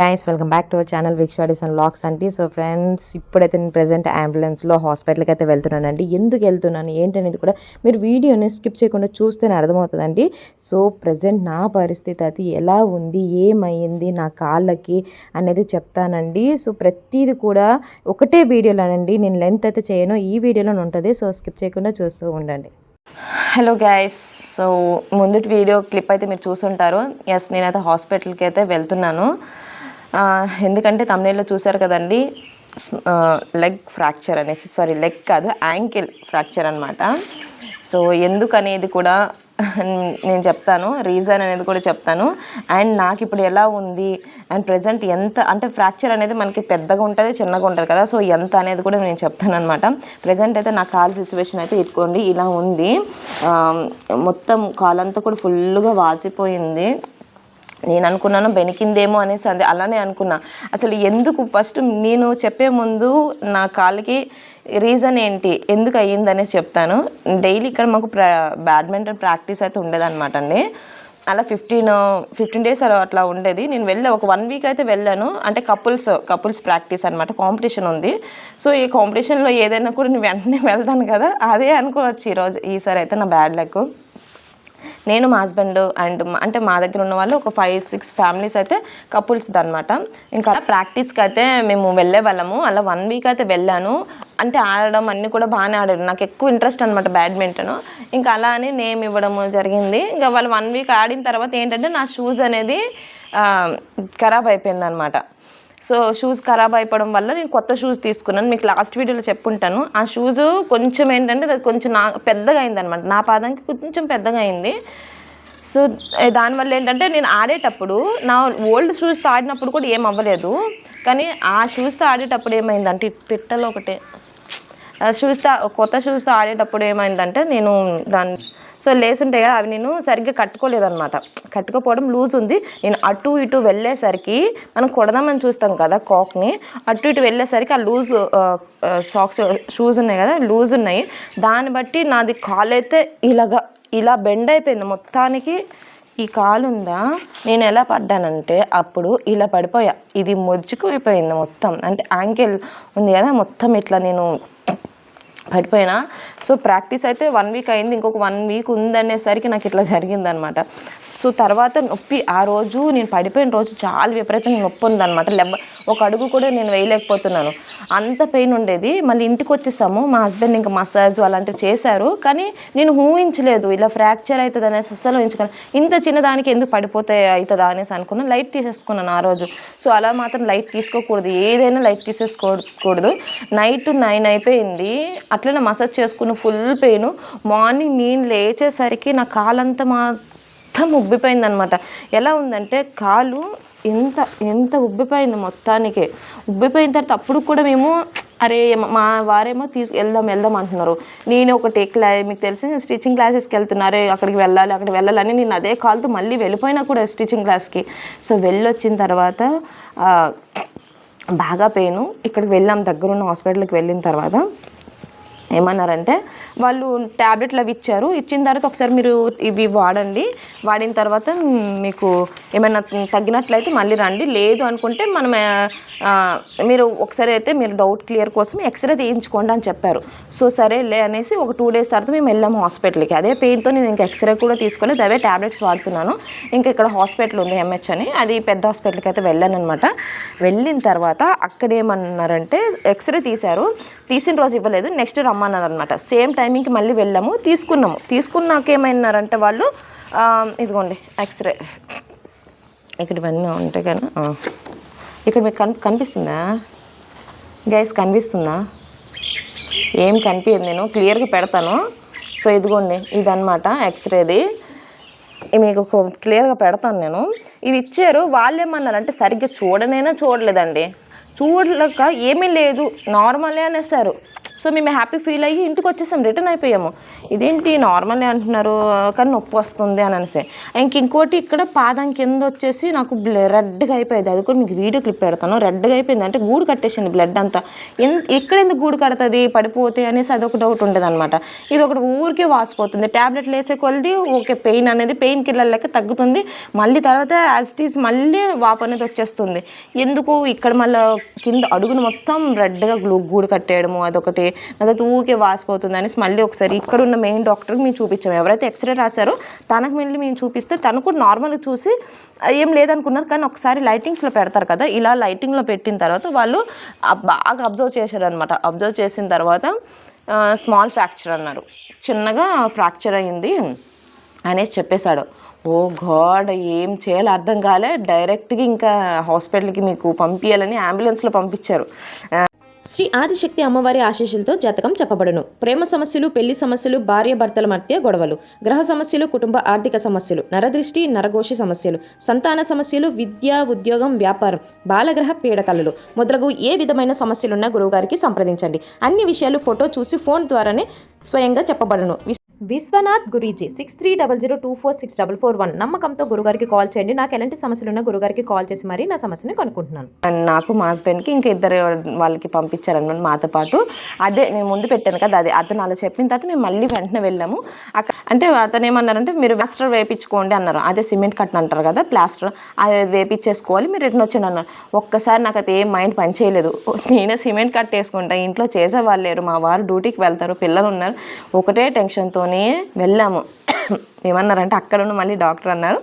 Thanks welcome back to our channel విక్షాడీస్ and లాక్స్ అండి so friends ఇప్పుడైతే నేను ప్రజెంట్ అంబులెన్స్లో హాస్పిటల్కి అయితే వెళ్తున్నానండి. ఎందుకు వెళ్తున్నాను ఏంటనేది కూడా మీరు వీడియోని స్కిప్ చేయకుండా చూస్తేనే అర్థమవుతుందండి. సో ప్రజెంట్ నా పరిస్థితి అది ఎలా ఉంది ఏమైంది నా కాళ్ళకి అనేది చెప్తానండి. సో ప్రతిదీ కూడా ఒకటే వీడియోలోనండి. నేను లెంత్ అయితే చేయను ఈ వీడియోలోనే ఉంటుంది. సో స్కిప్ చేయకుండా చూస్తూ ఉండండి. హలో గైస్ సో ముందు వీడియో క్లిప్ అయితే మీరు చూసుంటారు. ఎస్ నేనైతే హాస్పిటల్కి అయితే వెళ్తున్నాను. ఎందుకంటే తమిళలో చూసారు కదండి లెగ్ ఫ్రాక్చర్ అనేసి సారీ లెగ్ కాదు యాంకిల్ ఫ్రాక్చర్ అనమాట సో ఎందుకనేది కూడా నేను చెప్తాను రీజన్ అనేది కూడా చెప్తాను. అండ్ నాకు ఇప్పుడు ఎలా ఉంది అండ్ ప్రజెంట్ ఎంత అంటే ఫ్రాక్చర్ అనేది మనకి పెద్దగా ఉంటుంది చిన్నగా ఉంటుంది కదా సో ఎంత అనేది కూడా నేను చెప్తాను అనమాట ప్రజెంట్ అయితే నా కాల్ సిచ్యువేషన్ అయితే ఇట్టుకోండి ఇలా ఉంది. మొత్తం మొత్తం కాలంతా కూడా ఫుల్గా వాచిపోయింది. నేను అనుకున్నాను బెనికిందేమో అనేసి అంది. అలానే అనుకున్నా. అసలు ఎందుకు ఫస్ట్ నేను చెప్పే ముందు నా కాళ్ళకి రీజన్ ఏంటి? ఎందుకు అయ్యిందనేసి చెప్తాను. డైలీ ఇక్కడ మాకు ప్రా బ్యాడ్మింటన్ ప్రాక్టీస్ అయితే ఉండేదన్నమాట అండి. అలా ఫిఫ్టీన్ ఫిఫ్టీన్ డేస్ అట్లా ఉండేది. నేను వెళ్ళా ఒక వన్ వీక్ అయితే వెళ్ళాను. అంటే కపుల్స్ కపుల్స్ ప్రాక్టీస్ అనమాట కాంపిటీషన్ ఉంది. సో ఈ కాంపిటీషన్లో ఏదైనా కూడా నేను వెంటనే వెళ్తాను కదా. అదే అనుకోవచ్చు ఈరోజు ఈసారి అయితే నా బ్యాడ్ లక్ నేను మా హస్బెండ్ అండ్ అంటే మా దగ్గర ఉన్న వాళ్ళు ఒక ఫైవ్ సిక్స్ ఫ్యామిలీస్ అయితే కపుల్స్ అనమాట ఇంకా ప్రాక్టీస్కి అయితే మేము వెళ్ళే వాళ్ళము. అలా వన్ వీక్ అయితే వెళ్ళాను. అంటే ఆడడం అన్నీ కూడా బాగానే ఆడారు. నాకు ఎక్కువ ఇంట్రెస్ట్ అనమాట బ్యాడ్మింటన్ ఇంకా అలా అని నేమ్ ఇవ్వడం జరిగింది. ఇంకా వాళ్ళు వన్ వీక్ ఆడిన తర్వాత ఏంటంటే నా షూస్ అనేది ఖరాబ్ అయిపోయింది అనమాట సో షూస్ ఖరాబ్ అయిపోవడం వల్ల నేను కొత్త షూస్ తీసుకున్నాను. మీకు లాస్ట్ వీడియోలో చెప్పుంటాను. ఆ షూస్ కొంచెం ఏంటంటే అది కొంచెం నా పెద్దగా అయింది అనమాట నా పాదంకి కొంచెం పెద్దగా అయింది. సో దానివల్ల ఏంటంటే నేను ఆడేటప్పుడు నా ఓల్డ్ షూస్తో ఆడినప్పుడు కూడా ఏం అవ్వలేదు. కానీ ఆ షూస్తో ఆడేటప్పుడు ఏమైందంటే పిట్టలు ఒకటే ఆ షూస్తో కొత్త షూస్తో ఆడేటప్పుడు ఏమైందంటే నేను దాన్ని సో లేస్ ఉంటాయి కదా అవి నేను సరిగ్గా కట్టుకోలేదనమాట కట్టుకోపోవడం లూజ్ ఉంది. నేను అటు ఇటు వెళ్ళేసరికి మనం కొడదామని చూస్తాం కదా కాక్ని. అటు ఇటు వెళ్ళేసరికి ఆ లూజ్ సాక్స్ షూస్ ఉన్నాయి కదా లూజ్ ఉన్నాయి. దాన్ని బట్టి నాది కాలు అయితే ఇలాగా ఇలా బెండ్ అయిపోయింది మొత్తానికి. ఈ కాలుందా నేను ఎలా పడ్డానంటే అప్పుడు ఇలా పడిపోయా. ఇది ముడుచుకుపోయింది మొత్తం. అంటే యాంకిల్ ఉంది కదా మొత్తం ఇట్లా నేను పడిపోయినా. సో ప్రాక్టీస్ అయితే వన్ వీక్ అయింది ఇంకొక వన్ వీక్ ఉందనేసరికి నాకు ఇట్లా జరిగిందనమాట. సో తర్వాత నొప్పి ఆ రోజు నేను పడిపోయిన రోజు చాలా విపరీతంగా నొప్పి ఉందనమాట. లెబ్బ ఒక అడుగు కూడా నేను వేయలేకపోతున్నాను. అంత పెయిన్ ఉండేది. మళ్ళీ ఇంటికి వచ్చేసాము. మా హస్బెండ్ ఇంకా మసాజ్ అలాంటివి చేశారు. కానీ నేను ఊహించలేదు ఇలా ఫ్రాక్చర్ అవుతుంది అనేసి అస్సలు ఊహించుకోను ఇంత చిన్నదానికి ఎందుకు పడిపోతే అవుతుందా అనేసి అనుకున్నాను లైట్ తీసేసుకున్నాను ఆ రోజు. సో అలా మాత్రం లైట్ తీసుకోకూడదు. ఏదైనా లైట్ తీసేసుకోకూడదు. నైట్ నైన్ అయిపోయింది. అట్లనే మసాజ్ చేసుకున్న ఫుల్ పెయిన్ మార్నింగ్ నేను లేచేసరికి నా కాలంతా మొత్తం ఉబ్బిపోయింది అనమాట ఎలా ఉందంటే కాలు ఎంత ఎంత ఉబ్బిపోయింది మొత్తానికి. ఉబ్బిపోయిన తర్వాత అప్పుడు కూడా మేము అరే మా వారేమో తీసుకు వెళ్దాం వెళ్దాం అంటున్నారు. నేను ఒకటి క్లా మీకు తెలిసి స్టిచ్చింగ్ క్లాసెస్కి వెళ్తున్నారే అక్కడికి వెళ్ళాలి అక్కడికి వెళ్ళాలని నేను అదే కాల్తో మళ్ళీ వెళ్ళిపోయినా కూడా స్టిచ్చింగ్ క్లాస్కి సో వెళ్ళొచ్చిన తర్వాత బాగా పెయిన్ ఇక్కడికి వెళ్ళాం దగ్గరున్న హాస్పిటల్కి వెళ్ళిన తర్వాత. ఏమన్నారంటే వాళ్ళు ట్యాబ్లెట్లు అవి ఇచ్చారు. ఇచ్చిన తర్వాత ఒకసారి మీరు ఇవి వాడండి. వాడిన తర్వాత మీకు ఏమైనా తగ్గినట్లయితే మళ్ళీ రండి. లేదు అనుకుంటే మనం మీరు ఒకసారి అయితే మీరు డౌట్ క్లియర్ కోసం ఎక్స్రే తీయించుకోండి అని చెప్పారు. సో సరేలే అనేసి ఒక టూ డేస్ తర్వాత మేము వెళ్ళాము హాస్పిటల్కి. అదే పెయిన్తో నేను ఇంకా ఎక్స్రే కూడా తీసుకోలేదు. అవే ట్యాబ్లెట్స్ వాడుతున్నాను. ఇంకా ఇక్కడ హాస్పిటల్ ఉంది ఎంహెచ్ అని. అది పెద్ద హాస్పిటల్కి అయితే వెళ్ళాను అనమాట వెళ్ళిన తర్వాత అక్కడ ఏమన్నారంటే ఎక్స్రే తీశారు. తీసిన రోజు ఇవ్వలేదు. నెక్స్ట్ రమ్మన్నారు అనమాట సేమ్ టైమింగ్కి మళ్ళీ వెళ్ళాము తీసుకున్నాము. తీసుకున్నాక ఏమైనారంటే వాళ్ళు ఇదిగోండి ఎక్స్రే ఇక్కడ ఇవన్నీ ఉంటాయి కదా ఇక్కడ మీకు కన్ కనిపిస్తుందా? గైస్ కనిపిస్తుందా? ఏం కనిపించదు నేను క్లియర్గా పెడతాను. సో ఇదిగోండి ఇదనమాట ఎక్స్రేది మీకు క్లియర్గా పెడతాను నేను. ఇది ఇచ్చారు వాళ్ళు ఏమన్నారంటే సరిగ్గా చూడనైనా చూడలేదండి. చూడలేక ఏమీ లేదు నార్మలే అనేసారు. సో మేము హ్యాపీ ఫీల్ అయ్యి ఇంటికి వచ్చేసాం రిటర్న్ అయిపోయాము. ఇదేంటి నార్మల్ అంటున్నారు కానీ నొప్పి వస్తుంది అని అనేసి. ఇంక ఇంకోటి ఇక్కడ పాదం కింద వచ్చేసి నాకు రెడ్గా అయిపోయింది. అది కూడా మీకు వీడియో క్లిప్ పెడతాను. రెడ్గా అయిపోయింది. అంటే గూడు కట్టేసింది బ్లడ్ అంతా. ఎక్కడ ఎందుకు గూడు కడుతుంది పడిపోతే అనేసి అదొక డౌట్ ఉండేది అనమాట ఇది ఒకటి ఊరికే వాసిపోతుంది. ట్యాబ్లెట్లు వేసే కొలది ఓకే పెయిన్ అనేది పెయిన్ కిల్లర్ లెక్క తగ్గుతుంది. మళ్ళీ తర్వాత యాజిటీస్ మళ్ళీ వాపు అనేది వచ్చేస్తుంది. ఎందుకు? ఇక్కడ మళ్ళీ కింద అడుగును మొత్తం రెడ్గా గ్లూ గూడు కట్టేయడము అదొకటి మళ్ళీ ఊకే వాసిపోతుంది అనేసి మళ్ళీ ఒకసారి ఇక్కడ ఉన్న మెయిన్ డాక్టర్కి మేము చూపించాము ఎవరైతే ఎక్స్రే రాశారో తనకు మళ్ళీ మేము చూపిస్తే తను కూడా నార్మల్గా చూసి ఏం లేదనుకున్నారు కానీ ఒకసారి లైటింగ్స్లో పెడతారు కదా ఇలా లైటింగ్లో పెట్టిన తర్వాత వాళ్ళు బాగా అబ్జర్వ్ చేశారు అనమాట అబ్జర్వ్ చేసిన తర్వాత స్మాల్ ఫ్రాక్చర్ అన్నారు. చిన్నగా ఫ్రాక్చర్ అయింది అనేసి చెప్పేశాడు. ఓ గాడ్ ఏం చేయాలో అర్థం కాలే. డైరెక్ట్గా ఇంకా హాస్పిటల్కి మీకు పంపించాలని అంబులెన్స్లో పంపించారు. శ్రీ ఆదిశక్తి అమ్మవారి ఆశీస్సులతో జాతకం చెప్పబడును. ప్రేమ సమస్యలు పెళ్ళి సమస్యలు భార్య భర్తల మధ్య గొడవలు గ్రహ సమస్యలు కుటుంబ ఆర్థిక సమస్యలు నరదృష్టి నరఘోషి సమస్యలు సంతాన సమస్యలు విద్య ఉద్యోగం వ్యాపారం బాలగ్రహ పీడకలలు. మొదలగు ఏ విధమైన సమస్యలున్నా గురువుగారికి సంప్రదించండి. అన్ని విషయాలు ఫోటో చూసి ఫోన్ ద్వారానే స్వయంగా చెప్పబడను. Vishwanath Guruji six three double zero two four six double four one నమ్మకంతో గురుగారికి కాల్ చేయండి. నాకు ఎలాంటి సమస్యలు ఉన్నా గురుగారికి కాల్ చేసి మరీ నా సమస్యని కనుక్కుంటున్నాను. నాకు మా హస్బెండ్కి ఇంకా ఇద్దరు వాళ్ళకి పంపించారనమాట మాతో పాటు. అదే నేను ముందు పెట్టాను కదా అదే అతను అలా చెప్పిన తర్వాత మేము మళ్ళీ వెంటనే వెళ్ళాము. అక్కడ అంటే అతను ఏమన్నారంటే మీరు ప్లాస్టర్ వేయించుకోండి అన్నారు. అదే సిమెంట్ కట్టిన అంటారు కదా ప్లాస్టర్. అది వేపించేసుకోవాలి మీరు రిటర్న్ వచ్చండి అన్నారు. ఒక్కసారి నాకు అది ఏం మైండ్ పని చేయలేదు. నేనే సిమెంట్ కట్ వేసుకుంటా ఇంట్లో చేసే వాళ్ళు లేరు. మా వారు డ్యూటీకి వెళ్తారు పిల్లలు ఉన్నారు. ఒకటే టెన్షన్తో తీసుకొని వెళ్ళాము. ఏమన్నారంటే అక్కడ ఉన్న మళ్ళీ డాక్టర్ అన్నారు.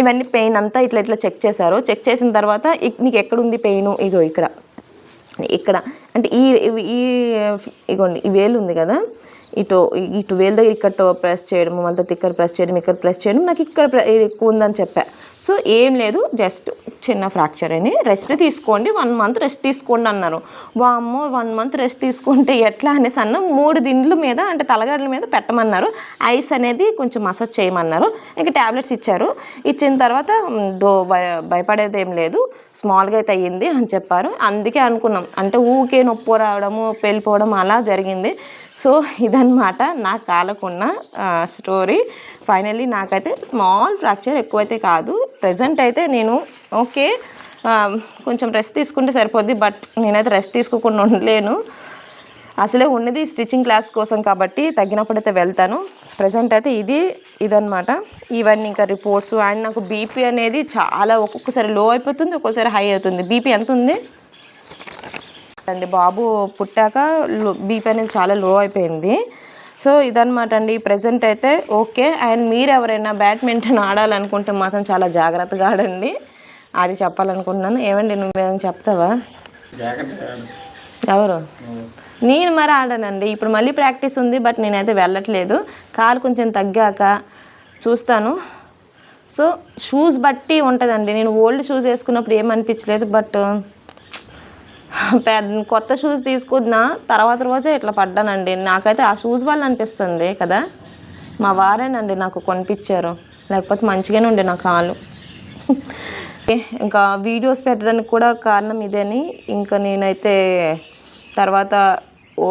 ఇవన్నీ పెయిన్ అంతా ఇట్లా ఇట్లా చెక్ చేశారు. చెక్ చేసిన తర్వాత నీకు ఎక్కడుంది పెయిన్? ఇగో ఇక్కడ. ఇక్కడ. అంటే ఈ ఈ ఇగోండి ఈ వేలు ఉంది కదా? ఇటు ఇటు వేలు దగ్గర ఇక్కడ ప్రెస్ చేయడం మళ్ళీ ఇక్కడ ప్రెస్ చేయడం ఇక్కడ ప్రెస్ చేయడం నాకు ఇక్కడ ఇది ఎక్కువ ఉందని చెప్పా. సో ఏం లేదు జస్ట్ చిన్న ఫ్రాక్చర్ అని. రెస్ట్ తీసుకోండి వన్ మంత్ రెస్ట్ తీసుకోండి అన్నారు. వామ్మో వన్ మంత్ రెస్ట్ తీసుకుంటే ఎట్లా అనేసి అన్న మూడు దిండ్ల మీద అంటే తలగడల మీద పెట్టమన్నారు. ఐస్ అనేది కొంచెం మసాజ్ చేయమన్నారు. ఇంకా ట్యాబ్లెట్స్ ఇచ్చారు. ఇచ్చిన తర్వాత డో భయ- భయపడేది ఏం లేదు స్మాల్గా అయితే అయ్యింది అని చెప్పారు. అందుకే అనుకున్నాం. అంటే ఊకే నొప్పి రావడము పేలిపోవడం అలా జరిగింది. సో ఇదనమాట నా కాలకున్న స్టోరీ. ఫైనల్లీ నాకైతే స్మాల్ ఫ్రాక్చర్ ఎక్కువైతే కాదు. ప్రజెంట్ అయితే నేను ఓకే కొంచెం రెస్ట్ తీసుకుంటే సరిపోద్ది బట్ నేనైతే రెస్ట్ తీసుకోకుండా ఉండలేను. అసలే ఉన్నది స్టిచ్చింగ్ క్లాస్ కోసం కాబట్టి తగ్గినప్పుడైతే వెళ్తాను. ప్రజెంట్ అయితే ఇది ఇదనమాట ఇవన్నీ ఇంకా రిపోర్ట్స్ అండ్ నాకు బీపీ అనేది చాలా ఒక్కొక్కసారి లో అయిపోతుంది ఒక్కోసారి హై అవుతుంది. బీపీ ఎంత ఉంది? అండి. బాబు పుట్టాక బీపీ అనేది చాలా లో అయిపోయింది. సో ఇదనమాట అండి. ప్రజెంట్ అయితే ఓకే. అండ్ మీరు ఎవరైనా బ్యాడ్మింటన్ ఆడాలనుకుంటే మాత్రం చాలా జాగ్రత్తగా ఆడండి. అది చెప్పాలనుకుంటున్నాను. ఏమండి నువ్వేమైనా చెప్తావా? ఎవరు? నేను మరి ఆడానండి. ఇప్పుడు మళ్ళీ ప్రాక్టీస్ ఉంది బట్ నేనైతే వెళ్ళట్లేదు. కాలు కొంచెం తగ్గాక చూస్తాను. సో షూస్ బట్టి ఉంటుందండి. నేను ఓల్డ్ షూస్ వేసుకున్నప్పుడు ఏమనిపించలేదు బట్ పెద్ద కొత్త షూస్ తీసుకున్న తర్వాత రోజే ఇట్లా పడ్డానండి. నాకైతే ఆ షూస్ వల్ల అనిపిస్తుంది కదా. మా వారేనండి నాకు కొనిపించారు. లేకపోతే మంచిగానే ఉండే నా కాలు. ఇంకా వీడియోస్ పెట్టడానికి కూడా కారణం ఇదేని ఇంకా నేనైతే తర్వాత ఓ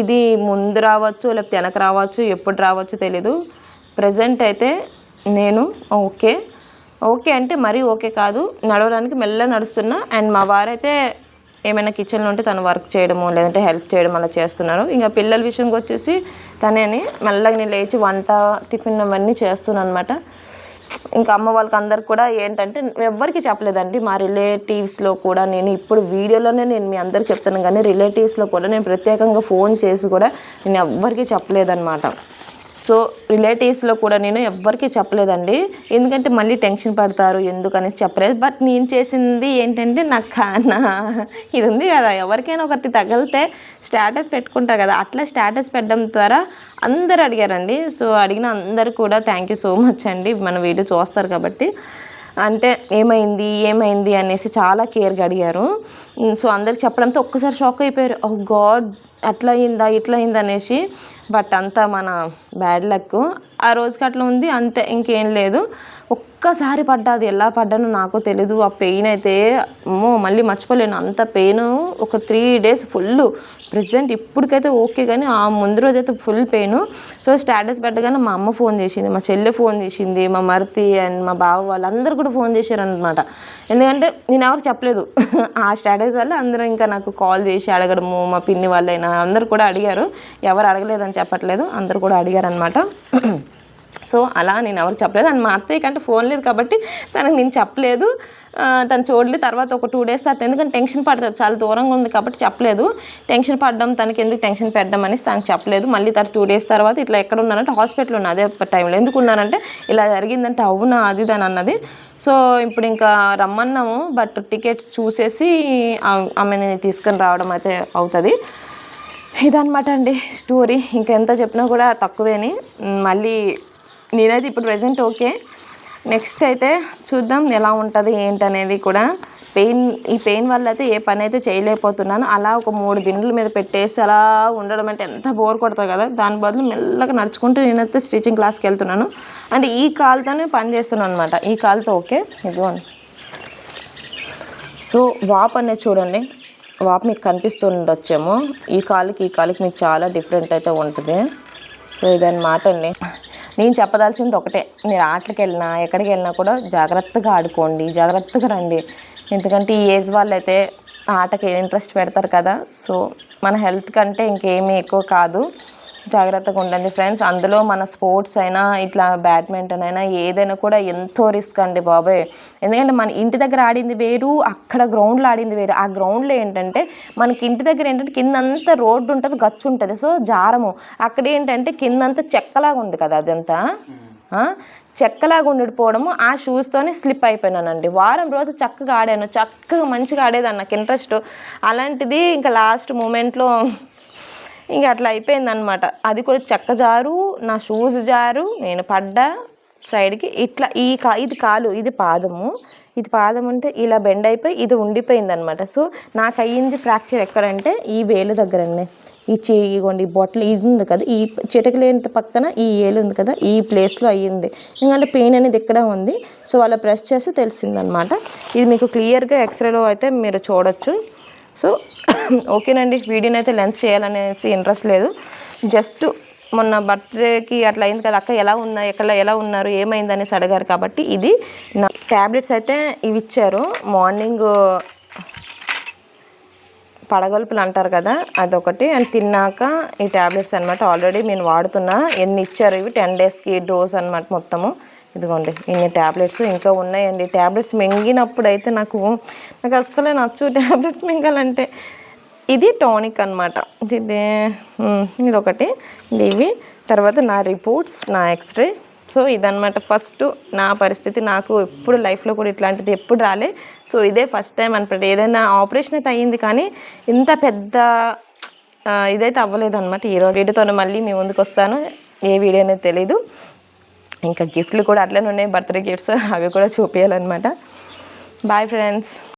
ఇది ముందు రావచ్చు లేకపోతే వెనక రావచ్చు ఎప్పుడు రావచ్చు తెలీదు. ప్రజెంట్ అయితే నేను ఓకే. ఓకే అంటే మరీ ఓకే కాదు. నడవడానికి మెల్ల నడుస్తున్నా. అండ్ మా వారైతే ఏమైనా కిచెన్లో ఉంటే తను వర్క్ చేయడము లేదంటే హెల్ప్ చేయడం అలా చేస్తున్నారు. ఇంకా పిల్లల విషయంకి వచ్చేసి తనేని మెల్లగా నేను లేచి వంట టిఫిన్ అవన్నీ చేస్తున్నాను అనమాట ఇంకా అమ్మ వాళ్ళకి అందరికి కూడా ఏంటంటే ఎవ్వరికి చెప్పలేదండి. మా రిలేటివ్స్లో కూడా నేను ఇప్పుడు వీడియోలోనే నేను మీ అందరు చెప్తాను కానీ రిలేటివ్స్లో కూడా నేను ప్రత్యేకంగా ఫోన్ చేసి కూడా నేను ఎవ్వరికీ చెప్పలేదన్నమాట. సో రిలేటివ్స్లో కూడా నేను ఎవ్వరికి చెప్పలేదండి. ఎందుకంటే మళ్ళీ టెన్షన్ పడతారు ఎందుకనేసి చెప్పలేదు. బట్ నేను చేసింది ఏంటంటే నాకు కా- నా ఇది ఉంది కదా ఎవరికైనా ఒకటి తగిలితే స్టేటస్ పెట్టుకుంటారు కదా. అట్లా స్టేటస్ పెట్టడం ద్వారా అందరు అడిగారండి. సో అడిగిన అందరు కూడా థ్యాంక్ యూ సో మచ్ అండి. మన వీడియో చూస్తారు కాబట్టి. అంటే ఏమైంది ఏమైంది అనేసి చాలా కేర్గా అడిగారు. సో అందరికి చెప్పడంతో ఒక్కసారి షాక్ అయిపోయారు. ఓ గాడ్ అట్లా అయిందా ఇట్లా అయిందా అనేసి బట్ అంతా మన బ్యాడ్ లక్. ఆ రోజుకి అట్లా ఉంది అంతే ఇంకేం లేదు. ఒక్కసారి పడ్డా అది ఎలా పడ్డానో నాకు తెలీదు. ఆ పెయిన్ అయితే అమ్మో మళ్ళీ మర్చిపోలేను. అంత పెయిన్ ఒక త్రీ డేస్ ఫుల్ ప్రజెంట్ ఇప్పటికైతే ఓకే కానీ ఆ ముందు రోజు అయితే ఫుల్ పెయిన్. సో స్టేటస్ పెట్టగానే మా అమ్మ ఫోన్ చేసింది మా చెల్లె ఫోన్ చేసింది మా మరితి అండ్ మా బావ వాళ్ళందరూ కూడా ఫోన్ చేశారనమాట ఎందుకంటే నేను ఎవరు చెప్పలేదు. ఆ స్టాటస్ వల్ల అందరూ ఇంకా నాకు కాల్ చేసి అడగడము మా పిన్ని వాళ్ళైనా అందరు కూడా అడిగారు. ఎవరు అడగలేదని చెప్పట్లేదు. అందరు కూడా అడిగారు అనమాట సో అలా నేను ఎవరు చెప్పలేదు. అండ్ మా అత్తయ్య కంటే ఫోన్ లేదు కాబట్టి తనకు నేను చెప్పలేదు. తను చూడలేదు. తర్వాత ఒక టూ డేస్ తర్వాత ఎందుకంటే టెన్షన్ పడుతుంది చాలా దూరంగా ఉంది కాబట్టి చెప్పలేదు. టెన్షన్ పడడం తనకి ఎందుకు టెన్షన్ పెట్టడం అనేసి తనకు చెప్పలేదు. మళ్ళీ తర్వాత టూ డేస్ తర్వాత ఇట్లా ఎక్కడ ఉన్నానంటే హాస్పిటల్ ఉన్నా అదే టైంలో ఎందుకు ఉన్నానంటే ఇలా జరిగిందంటే అవునా? అది దాని అన్నది. సో ఇప్పుడు ఇంకా రమ్మన్నాము. బట్ టికెట్స్ చూసేసి ఆమెని తీసుకొని రావడం అయితే అవుతుంది. ఇదనమాట అండి స్టోరీ. ఇంకెంత చెప్పినా కూడా తక్కువేని. మళ్ళీ నేనైతే ఇప్పుడు ప్రజెంట్ ఓకే. నెక్స్ట్ అయితే చూద్దాం ఎలా ఉంటుంది ఏంటనేది కూడా. పెయిన్ ఈ పెయిన్ వల్ల అయితే ఏ పని అయితే చేయలేకపోతున్నాను. అలా ఒక మూడు దిండ్ల మీద పెట్టేసి అలా ఉండడం అంటే ఎంత బోర్ కొడుతుంది కదా. దాని బదులు మెల్లగా నడుచుకుంటూ నేనైతే స్టిచ్చింగ్ క్లాస్కి వెళ్తున్నాను. అంటే ఈ కాల్తోనే పని చేస్తున్నాను అనమాట ఈ కాల్తో ఓకే. ఇదిగోండి. సో వాప్ అనేది చూడండి. వాపు మీకు కనిపిస్తూ ఉండొచ్చేమో ఈ కాలుకి ఈ కాలుకి మీకు చాలా డిఫరెంట్ అయితే ఉంటుంది. సో ఇదన్నమాట అండి. నేను చెప్పదలసింది ఒకటే. మీరు ఆటలకు వెళ్ళినా ఎక్కడికి వెళ్ళినా కూడా జాగ్రత్తగా ఆడుకోండి. జాగ్రత్తగా రండి. ఎందుకంటే ఈ ఏజ్ వాళ్ళు అయితే ఆటకి ఇంట్రెస్ట్ పెడతారు కదా. సో మన హెల్త్ కంటే ఇంకేమీ ఎక్కువ కాదు. జాగ్రత్తగా ఉండండి ఫ్రెండ్స్. అందులో మన స్పోర్ట్స్ అయినా ఇట్లా బ్యాడ్మింటన్ అయినా ఏదైనా కూడా ఎంతో రిస్క్ అండి బాబాయ్. ఎందుకంటే మన ఇంటి దగ్గర ఆడింది వేరు అక్కడ గ్రౌండ్లో ఆడింది వేరు. ఆ గ్రౌండ్లో ఏంటంటే మనకి ఇంటి దగ్గర ఏంటంటే కిందంతా రోడ్డు ఉంటుంది గచ్చు ఉంటుంది. సో జారము. అక్కడ ఏంటంటే కిందంతా చెక్కలాగా ఉంది కదా అదంతా? చెక్కలాగా ఉండిపోవడము ఆ షూస్తోనే స్లిప్ అయిపోయినానండి. వారం రోజు చక్కగా ఆడాను. చక్కగా మంచిగా ఆడేదాన్ని. నాకు ఇంట్రెస్ట్ అలాంటిది ఇంకా లాస్ట్ మూమెంట్లో ఇంకా అట్లా అయిపోయిందనమాట అది కూడా చెక్క జారు నా షూస్ జారు నేను పడ్డా సైడ్కి ఇట్లా ఈ కా ఇది కాలు ఇది పాదము. ఇది పాదం అంటే ఇలా బెండ్ అయిపోయి ఇది ఉండిపోయింది అనమాట సో నాకు అయ్యింది ఫ్రాక్చర్ ఎక్కడంటే ఈ వేలు దగ్గరండి ఈ చెయ్యి ఇగోండి ఈ బొట్టలు ఇది ఉంది కదా ఈ చిటకలేని పక్కన ఈ ఏలు ఉంది కదా ఈ ప్లేస్లో అయ్యింది. ఎందుకంటే పెయిన్ అనేది ఇక్కడ ఉంది? సో వాళ్ళ ప్రెస్ చేస్తే తెలిసిందనమాట ఇది మీకు క్లియర్గా ఎక్స్రేలో అయితే మీరు చూడొచ్చు. సో ఓకేనండి. వీడియోని అయితే లెన్స్ చేయాలనేసి ఇంట్రెస్ట్ లేదు. జస్ట్ మొన్న బర్త్డేకి అట్లా అయింది కదా అక్క ఎలా ఉన్నా ఎక్కడ ఎలా ఉన్నారు ఏమైంది అనేసి అడిగారు కాబట్టి ఇది నా ట్యాబ్లెట్స్ అయితే ఇవి ఇచ్చారు. మార్నింగ్ పడగొల్పులు అంటారు కదా అదొకటి. అండ్ తిన్నాక ఈ ట్యాబ్లెట్స్ అనమాట ఆల్రెడీ నేను వాడుతున్నా. ఎన్ని ఇచ్చారు ఇవి? టెన్ డేస్కి డోస్ అనమాట మొత్తము. ఇదిగోండి ఇన్ని ట్యాబ్లెట్స్ ఇంకా ఉన్నాయండి. ట్యాబ్లెట్స్ మింగినప్పుడు అయితే నాకు నాకు అస్సలే నచ్చు ట్యాబ్లెట్స్ మింగాలంటే. ఇది టానిక్ అనమాట ఇది ఇది ఇదొకటి. ఇవి. తర్వాత నా రిపోర్ట్స్ నా ఎక్స్రే. సో ఇదనమాట ఫస్ట్ నా పరిస్థితి. నాకు ఎప్పుడు లైఫ్లో కూడా ఇట్లాంటిది ఎప్పుడు రాలే. సో ఇదే ఫస్ట్ టైం అనమాట ఏదైనా ఆపరేషన్ అయితే అయ్యింది కానీ ఇంత పెద్ద ఇదైతే అవ్వలేదు అనమాట ఈరోజు వీడియోతో మళ్ళీ మీ ముందుకు వస్తాను ఏ వీడియో అనేది తెలీదు. ఇంకా గిఫ్ట్లు కూడా అట్లనే ఉన్నాయి బర్త్డే గిఫ్ట్స్ అవి కూడా చూపించాలన్నమాట బాయ్ ఫ్రెండ్స్